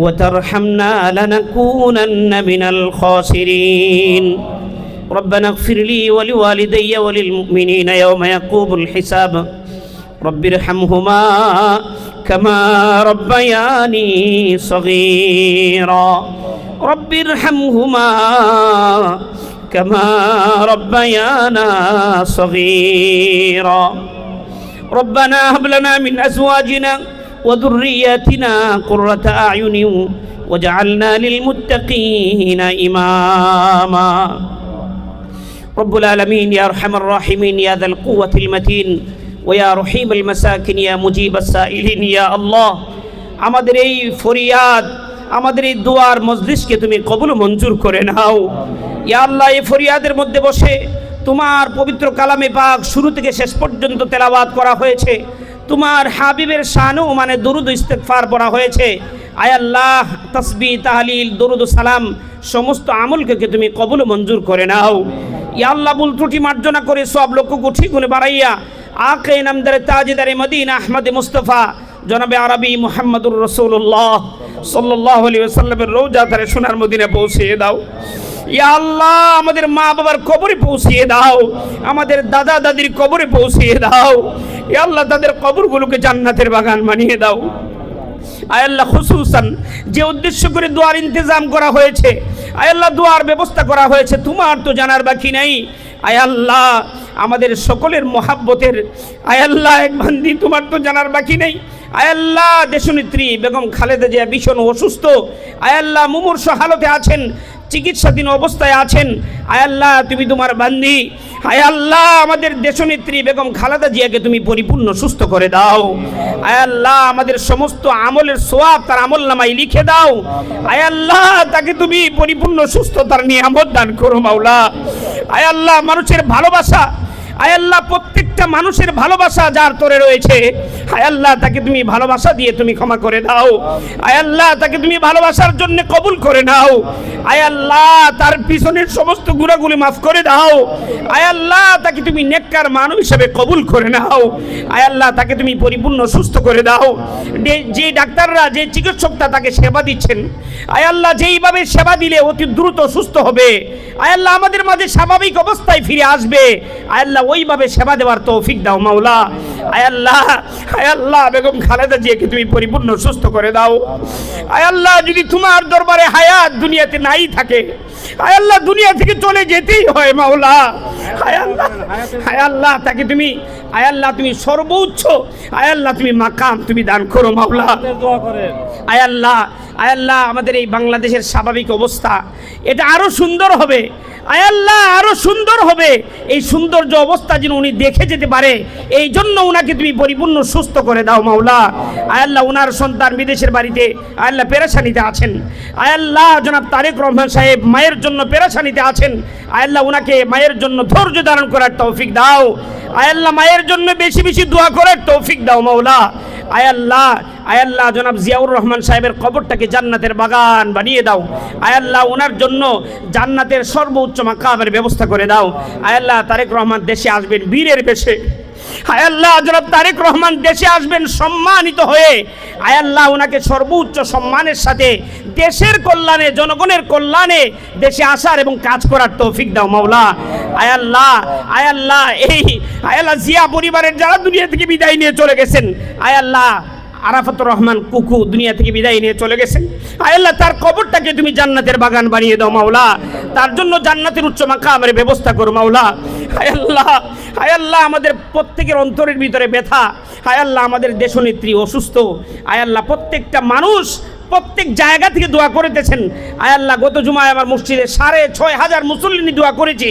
وترحمنا لنكونن من الخاسرين. ربنا اغفر لي ولوالدي وللمؤمنين يوم يقوم الحساب. رب ارحمهما كما ربياني صغيرا. رب ارحمهما كما ربيانا صغيرا. ربنا هب لنا من أزواجنا وذرياتنا قرة اعين وجعلنا للمتقين اماما رب العالمين يا ارحم الراحمين يا ذا القوة المتين ويا رحيم المساكن يا مجيب السائلين يا الله আমাদের এই ফরিয়াদ আমাদের এই দোয়ার মজলিসকে তুমি কবুল মঞ্জুর করে নাও ইয়া আল্লাহ এই ফরিয়াদের মধ্যে বসে তোমার পবিত্র কালামে পাক শুরু থেকে শেষ পর্যন্ত তেলাওয়াত করা হয়েছে তোমার হাবিবের শানু মানে দরুদ ইস্তেগফার পড়া হয়েছে। আয় আল্লাহ, তসবি, তাহলিল, দরুদ সালাম, সমস্ত আমলকে তুমি কবুল মঞ্জুর করে নাও? ইয়া আল্লাহ বুল ত্রুটি মার্জনা করে সব লক্ষ্য গুঠি গুণে বাড়াইয়া আকে নামদারে তাজেদারে মদিনা, আহমদ মুস্তফা, জনাবে আরবি মুহাম্মদুর রসুল্লাহ সাল্লাহ আলী সাল্লামের রোজা তারে সোনার মদিনে পৌঁছিয়ে দাও। ইয়া আল্লাহ, আমাদের মা বাবার কবরে পৌঁছিয়ে দাও। আমাদের দাদা দাদির কবরে পৌঁছিয়ে দাও। ইয়া আল্লাহ, তাদের কবরগুলোকে জান্নাতের বাগান বানিয়ে দাও। আয়াল্লাহ খুসুসান, যে উদ্দেশ্য করে দোয়ার ইন্তজাম করা হয়েছে আয়াল্লাহ দোয়ার ব্যবস্থা করা হয়েছে, তোমার তো জানার বাকি নাই। আয়াল্লাহ আমাদের সকলের মহাব্বতের আয়াল্লাহ এক বান্দি, তোমার তো জানার বাকি নেই। আয়াল্লাহ দেশনেত্রী বেগম খালেদা জিয়া ভীষণ অসুস্থ। আয়াল্লাহ মুমূর্ষ হালতে আছেন। চিকিৎসাধীন অবস্থায় আছেন। আয়াল্লাহ তুমি তোমার বান্ধি বান্দি আয়াল্লাহ আমাদের দেশনেত্রী বেগম খালাদা জিয়াকে তুমি পরিপূর্ণ সুস্থ করে দাও। আয়াল্লাহ আমাদের সমস্ত আমলের সোয়াব তার আমল নামাই লিখে দাও। আয়াল্লাহ তাকে তুমি পরিপূর্ণ সুস্থতার নিয়ামত দান করো, মাওলা। আয়াল্লাহ মানুষের ভালোবাসা। আয়াল্লাহ প্রত্যেকটা মানুষের ভালোবাসা যার তোরে রয়েছে। আয়াল্লাহ তাকে তুমি ভালোবাসা দিয়ে তুমি ক্ষমা করে দাও। আয়াল্লাহ তাকে তুমি ভালোবাসার জন্য কবুল করে নাও। আয়াল্লাহ তার পিছনের সমস্ত গুণাগুলি মাফ করে দাও। আয়াল্লাহ তাকে তুমি নেককার মানুষ হিসেবে কবুল করে নাও। আয়াল্লাহ তাকে তুমি পরিপূর্ণ সুস্থ করে দাও। যে- ডাক্তাররা, যে চিকিৎসকটা তাকে সেবা দিচ্ছেন আয়াল্লাহ যেইভাবে সেবা দিলে অতি দ্রুত সুস্থ হবে। আয়াল্লাহ আমাদের মাঝে স্বাভাবিক অবস্থায় ফিরে আসবে। আয়াল্লাহ ওইভাবে সেবা দেওয়ার তৌফিক দাও, মাওলা। আয়াল্লাহ আয়াল্লাহ বেগম খালেদা জিয়াকে তুমি পরিপূর্ণ সুস্থ করে দাও। আয়াল্লাহ যদি তোমার দরবারে হায়াত দুনিয়াতে নাই থাকে আয়াল্লাহ দুনিয়া থেকে চলে যেতেই হয় মাওলা। আয়াল্লাহ আয়াল্লাহ তাকে তুমি আয়াল্লাহ তুমি সর্বোচ্চ আয়াল্লাহ তুমি মাকাম তুমি দান করো মাওলা। আয় করেন আয়াল্লাহ আমাদের এই বাংলাদেশের স্বাভাবিক অবস্থা। এটা আরও সুন্দর হবে। আয়াল্লাহ আরও সুন্দর হবে। এই সৌন্দর্য অবস্থা যেন উনি দেখে যেতে পারে, এই জন্য ওনাকে তুমি পরিপূর্ণ সুস্থ করে দাও, মাওলা। আয়াল্লাহ ওনার সন্তান বিদেশের বাড়িতে আয়াল্লাহ পেরেশানিতে আছেন। আয়াল্লাহ জনাব তারেক রহমান সাহেব মায়ের জন্য পেরেশানিতে আছেন। আয়াল্লাহ ওনাকে মায়ের জন্য ধৈর্য ধারণ করার তৌফিক দাও। আয়াল্লাহ মায়ের জন্য বেশি বেশি দোয়া করার তৌফিক দাও, মাওলা। আয়াল্লাহ আয়াল্লাহ জনাব জিয়াউর রহমান সাহেবের কবরটাকে জান্নাতের বাগান বানিয়ে দাও। আয়াল্লাহ ওনার জন্য জান্নাতের সর্বোচ্চ মাকামের ব্যবস্থা করে দাও। আয়াল্লাহ তারেক রহমান দেশে আসবেন বীরের বেশে। আয়াল্লাহ জনাব তারেক রহমান দেশে আসবেন সম্মানিত হয়ে। আয়াল্লাহ ওনাকে সর্বোচ্চ সম্মানের সাথে দেশের কল্যাণে, জনগণের কল্যাণে দেশে আসার এবং কাজ করার তৌফিক দাও মাওলা। আয়াল্লাহ আয়াল্লাহ এই আয়াল্লাহ জিয়া পরিবারের যারা দুনিয়া থেকে বিদায় নিয়ে চলে গেছেন আয়াল্লাহ আরাফাতুর রহমান কুকু দুনিয়া থেকে বিদায় নিয়ে চলে গেছেন আয়াল্লাহ তার কবরটাকে তুমি জান্নাতের বাগান বানিয়ে দাও মাওলা তার জন্য জান্নাতের উচ্চ মাকামের ব্যবস্থা করো মাওলা আয়াল্লাহ আয়াল্লাহ আমাদের প্রত্যেকের অন্তরের ভিতরে ব্যথা আয়াল্লাহ আমাদের দেশনেত্রী অসুস্থ আয়াল্লাহ প্রত্যেকটা মানুষ প্রত্যেক জায়গা থেকে দোয়া করিতেছেন আয়াল্লাহ গত জুমায় আমার মসজিদে সাড়ে ছয় হাজার মুসল্লিনী দোয়া করেছে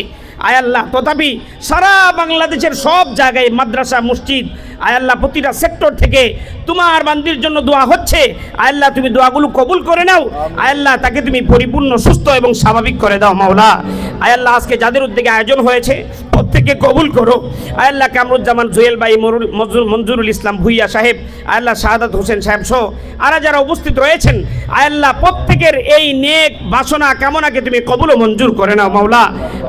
আয়াল্লাহ তথাপি সারা বাংলাদেশের সব জায়গায় মাদ্রাসা মসজিদ আয়াল্লাহ প্রতিটা সেক্টর থেকে তোমার বান্দির জন্য দোয়া হচ্ছে। আয়াল্লাহ তুমি দোয়াগুলো কবুল করে নাও। আয়াল্লাহ তাকে তুমি পরিপূর্ণ সুস্থ এবং স্বাভাবিক করে দাও মাওলা। আয়াল্লাহ আজকে যাদের উদ্যোগে আয়োজন হয়েছে প্রত্যেককে কবুল করো। আয়াল্লাহ কামরুজ্জামান জুয়েল ভাই মঞ্জুরুল ইসলাম ভুইয়া সাহেব আয়াল্লাহ শাহাদাত হোসেন সাহেব সহ আরা যারা উপস্থিত রয়েছেন আয়াল্লাহ প্রত্যেকের এই নেক বাসনা কামনাকে তুমি কবুল মঞ্জুর করে নাও, মাওলা।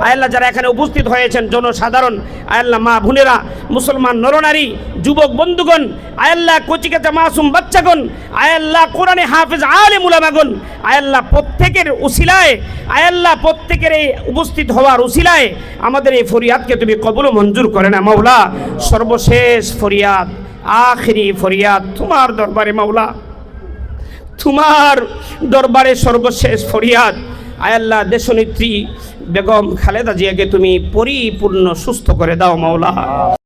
আয়াল্লাহ যারা এখানে উপস্থিত হয়েছেন, জনসাধারণ আয়াল্লাহ মা বোনেরা, মুসলমান নরনারী, যুবক বন্ধুগণ আয়াল্লাহ কচিকাচা মাসুম বাচ্চাগণ আয়াল্লাহ কোরআনে হাফেজ আলে মুলামাগণ আয়াল্লাহ প্রত্যেকের উসিলায় আয়াল্লাহ প্রত্যেকের এই উপস্থিত হওয়ার উসিলায় আমাদের এই ফরিয়াদকে তুমি কবল মঞ্জুর করে না মাওলা। সর্বশেষ ফরিয়াদ, আখরি ফরিয়াদ, তোমার দরবারে, মাওলা। তোমার দরবারে সর্বশেষ ফরিয়াদ। আয়াল্লাহ দেশনেত্রী বেগম খালেদা জিয়াকে তুমি পরিপূর্ণ সুস্থ করে দাও, মাওলা।